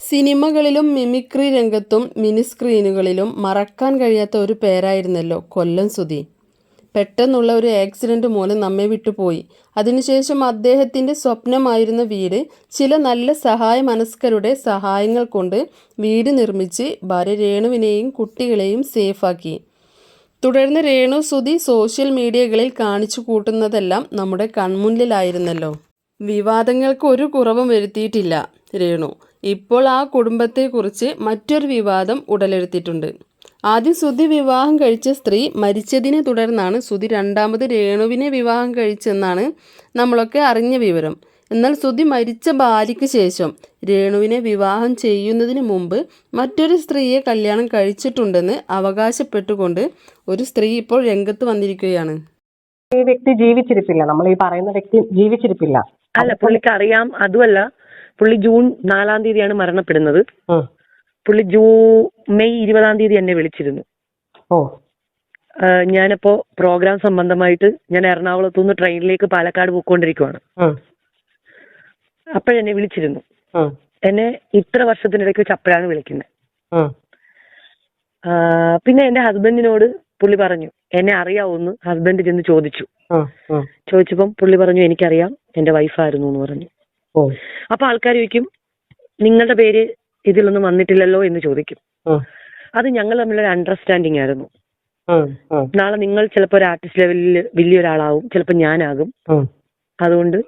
സിനിമകളിലും മിമിക്രി രംഗത്തും മിനിസ്ക്രീനുകളിലും മറക്കാൻ കഴിയാത്ത ഒരു പേരായിരുന്നല്ലോ കൊല്ലം സുധി. പെട്ടെന്നുള്ള ഒരു ആക്സിഡന്റ് മൂലം നമ്മെ വിട്ടുപോയി. അതിനുശേഷം അദ്ദേഹത്തിന്റെ സ്വപ്നമായിരുന്ന വീട് ചില നല്ല സഹായ മനസ്കരുടെ സഹായങ്ങൾ കൊണ്ട് വീട് നിർമ്മിച്ച് ഭാര്യ രേണുവിനെയും കുട്ടികളെയും സേഫാക്കി. തുടർന്ന് രേണു സുധി സോഷ്യൽ മീഡിയകളിൽ കാണിച്ചു കൂട്ടുന്നതെല്ലാം നമ്മുടെ കൺമുന്നിലായിരുന്നല്ലോ. വിവാദങ്ങൾക്ക് ഒരു കുറവും വരുത്തിയിട്ടില്ല രേണു. ഇപ്പോൾ ആ കുടുംബത്തെക്കുറിച്ച് മറ്റൊരു വിവാദം ഉടലെടുത്തിട്ടുണ്ട്. ആദ്യം സുധി വിവാഹം കഴിച്ച സ്ത്രീ മരിച്ചതിനെ തുടർന്നാണ് സുധി രണ്ടാമത് രേണുവിനെ വിവാഹം കഴിച്ചെന്നാണ് നമ്മളൊക്കെ അറിഞ്ഞ വിവരം. എന്നാൽ സുധി മരിച്ച ഭാര്യയ്ക്ക് ശേഷം രേണുവിനെ വിവാഹം ചെയ്യുന്നതിന് മുമ്പ് മറ്റൊരു സ്ത്രീയെ കല്യാണം കഴിച്ചിട്ടുണ്ടെന്ന് അവകാശപ്പെട്ടുകൊണ്ട് ഒരു സ്ത്രീ ഇപ്പോൾ രംഗത്ത് വന്നിരിക്കുകയാണ്. ഈ വ്യക്തി ജീവിച്ചിരിപ്പില്ല. നമ്മൾ ഈ പറയുന്ന വ്യക്തി ജീവിച്ചിരിപ്പില്ല. അല്ല പുള്ളിക്ക് അറിയാം. അതുമല്ല പുള്ളി ജൂൺ നാലാം തീയതിയാണ് മരണപ്പെടുന്നത്. പുള്ളി ജൂ മെയ് ഇരുപതാം തീയതി എന്നെ വിളിച്ചിരുന്നു. ഓ. ഞാനപ്പോ പ്രോഗ്രാം സംബന്ധമായിട്ട് ഞാൻ എറണാകുളത്തു നിന്ന് ട്രെയിനിലേക്ക് പാലക്കാട് പോയിക്കൊണ്ടിരിക്കുവാണ്. അപ്പോഴെന്നെ വിളിച്ചിരുന്നു. എന്നെ ഇത്ര വർഷത്തിനിടയ്ക്ക് വെച്ച് അപ്പോഴാണ് വിളിക്കുന്നത്. പിന്നെ എന്റെ ഹസ്ബൻഡിനോട് പുള്ളി പറഞ്ഞു എന്നെ അറിയാവോന്ന്. ഹസ്ബൻഡ് ചെന്ന് ചോദിച്ചു. ചോദിച്ചപ്പം പുള്ളി പറഞ്ഞു എനിക്കറിയാം എന്റെ വൈഫായിരുന്നു എന്ന് പറഞ്ഞു. അപ്പൊ ആൾക്കാർ ചോദിക്കും നിങ്ങളുടെ പേര് ഇതിലൊന്നും വന്നിട്ടില്ലല്ലോ? എന്ന് ചോദിക്കും. അത് ഞങ്ങൾ തമ്മിലൊരു അണ്ടർസ്റ്റാൻഡിങ് ആയിരുന്നു. നാളെ നിങ്ങൾ ചിലപ്പോ ഒരു ആർട്ടിസ്റ്റ് ലെവലിൽ വലിയ വലിയൊരാളാവും ചിലപ്പോ ഞാനാകും. അതുകൊണ്ട്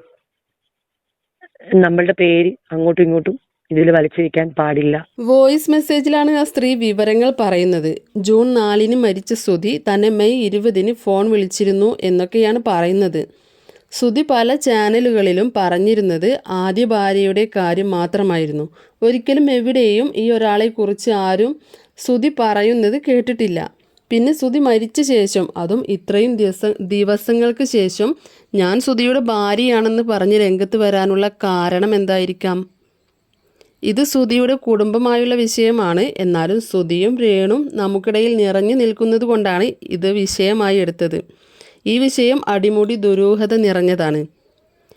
നമ്മളുടെ പേര് അങ്ങോട്ടും ഇങ്ങോട്ടും ഇതിൽ വലിച്ചിരിക്കാൻ പാടില്ല. വോയിസ് മെസ്സേജിലാണ് ആ സ്ത്രീ വിവരങ്ങൾ പറയുന്നത്. ജൂൺ നാലിന് മരിച്ച സുധി തന്നെ മെയ് ഇരുപതിന് ഫോൺ വിളിച്ചിരുന്നു എന്നൊക്കെയാണ് പറയുന്നത്. സുധി പല ചാനലുകളിലും പറഞ്ഞിരുന്നത് ആദ്യ ഭാര്യയുടെ കാര്യം മാത്രമായിരുന്നു. ഒരിക്കലും എവിടെയും ഈ ഒരാളെക്കുറിച്ച് ആരും ശ്രുതി പറയുന്നത് കേട്ടിട്ടില്ല. പിന്നെ ശ്രുതി മരിച്ച ശേഷം അതും ഇത്രയും ദിവസ ദിവസങ്ങൾക്ക് ശേഷം ഞാൻ ശ്രുതിയുടെ ഭാര്യയാണെന്ന് പറഞ്ഞ് രംഗത്ത് വരാനുള്ള കാരണം എന്തായിരിക്കാം? ഇത് ശ്രുതിയുടെ കുടുംബമായുള്ള വിഷയമാണ്. എന്നാലും ശ്രുതിയും രേണും നമുക്കിടയിൽ നിറഞ്ഞു നിൽക്കുന്നത് കൊണ്ടാണ് ഇത് വിഷയമായി എടുത്തത്. ഈ വിഷയം അടിമുടി ദുരൂഹത നിറഞ്ഞതാണ്.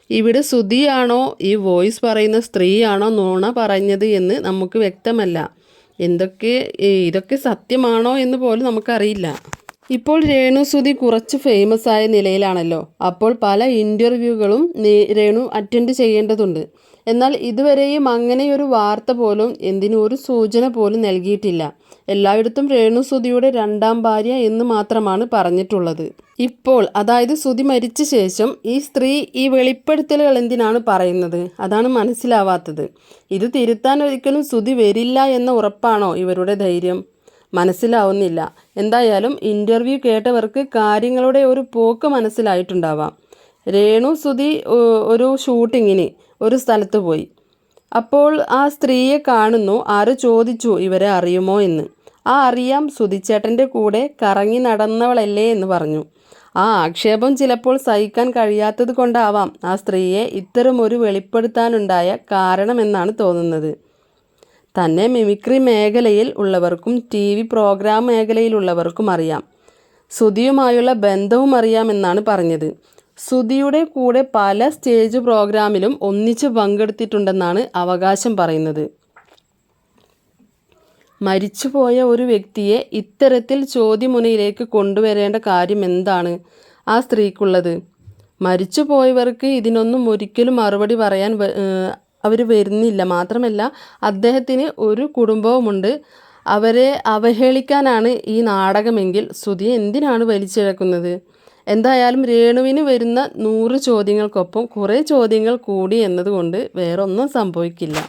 ഇവിടെ സുധിയാണോ ഈ വോയിസ് പറയുന്ന സ്ത്രീയാണോ നോണ പറഞ്ഞത് എന്ന് നമുക്ക് വ്യക്തമല്ല. എന്തൊക്കെ ഇതൊക്കെ സത്യമാണോ എന്ന് പോലും നമുക്കറിയില്ല. ഇപ്പോൾ രേണു സുധി കുറച്ച് ഫേമസ് ആയ നിലയിലാണല്ലോ. അപ്പോൾ പല ഇന്റർവ്യൂകളും രേണു അറ്റൻഡ് ചെയ്യേണ്ടതുണ്ട്. എന്നാൽ ഇതുവരെയും അങ്ങനെയൊരു വാർത്ത പോലും എന്തിനും ഒരു സൂചന പോലും നൽകിയിട്ടില്ല. എല്ലായിടത്തും രേണു സുധിയുടെ രണ്ടാം ഭാര്യ എന്ന് മാത്രമാണ് പറഞ്ഞിട്ടുള്ളത്. ഇപ്പോൾ അതായത് സുധി മരിച്ച ശേഷം ഈ സ്ത്രീ ഈ വെളിപ്പെടുത്തലുകൾ എന്തിനാണ് പറയുന്നത്? അതാണ് മനസ്സിലാവാത്തത്. ഇത് തിരുത്താൻ ഒരിക്കലും സുധി വരില്ല എന്ന ഉറപ്പാണോ ഇവരുടെ ധൈര്യം? മനസ്സിലാവുന്നില്ല. എന്തായാലും ഇന്റർവ്യൂ കേട്ടവർക്ക് കാര്യങ്ങളുടെ ഒരു പോക്ക് മനസ്സിലായിട്ടുണ്ടാവാം. രേണു സുധി ഒരു ഷൂട്ടിങ്ങിന് ഒരു സ്ഥലത്ത് പോയി. അപ്പോൾ ആ സ്ത്രീയെ കാണുന്നു. ആര് ചോദിച്ചു ഇവരെ അറിയുമോ എന്ന്. ആ അറിയാം സുധിച്ചേട്ടന്റെ കൂടെ കറങ്ങി നടന്നവളല്ലേ എന്ന് പറഞ്ഞു. ആ ആക്ഷേപം ചിലപ്പോൾ സഹിക്കാൻ കഴിയാത്തത് കൊണ്ടാവാം ആ സ്ത്രീയെ ഇത്തരമൊരു വെളിപ്പെടുത്താനുണ്ടായ കാരണമെന്നാണ് തോന്നുന്നത്. തന്നെ മിമിക്രി മേഖലയിൽ ഉള്ളവർക്കും ടി വി പ്രോഗ്രാം മേഖലയിലുള്ളവർക്കും അറിയാം. സുധിയുമായുള്ള ബന്ധവും അറിയാമെന്നാണ് പറഞ്ഞത്. സുധിയുടെ കൂടെ പല സ്റ്റേജ് പ്രോഗ്രാമിലും ഒന്നിച്ച് പങ്കെടുത്തിട്ടുണ്ടെന്നാണ് അവകാശം പറയുന്നത്. മരിച്ചുപോയ ഒരു വ്യക്തിയെ ഇത്തരത്തിൽ ചോദ്യമുനയിലേക്ക് കൊണ്ടുവരേണ്ട കാര്യം എന്താണ് ആ സ്ത്രീക്കുള്ളത്? മരിച്ചുപോയവർക്ക് ഇതിനൊന്നും ഒരിക്കലും മറുപടി പറയാൻ അവർ വരുന്നില്ല. മാത്രമല്ല അദ്ദേഹത്തിന് ഒരു കുടുംബവുമുണ്ട്. അവരെ അവഹേളിക്കാനാണ് ഈ നാടകമെങ്കിൽ ശ്രുതി എന്തിനാണ് വലിച്ചിഴക്കുന്നത്? എന്തായാലും രേണുവിന് വരുന്ന നൂറ് ചോദ്യങ്ങൾക്കൊപ്പം കുറേ ചോദ്യങ്ങൾ കൂടി എന്നതുകൊണ്ട് വേറൊന്നും സംഭവിക്കില്ല.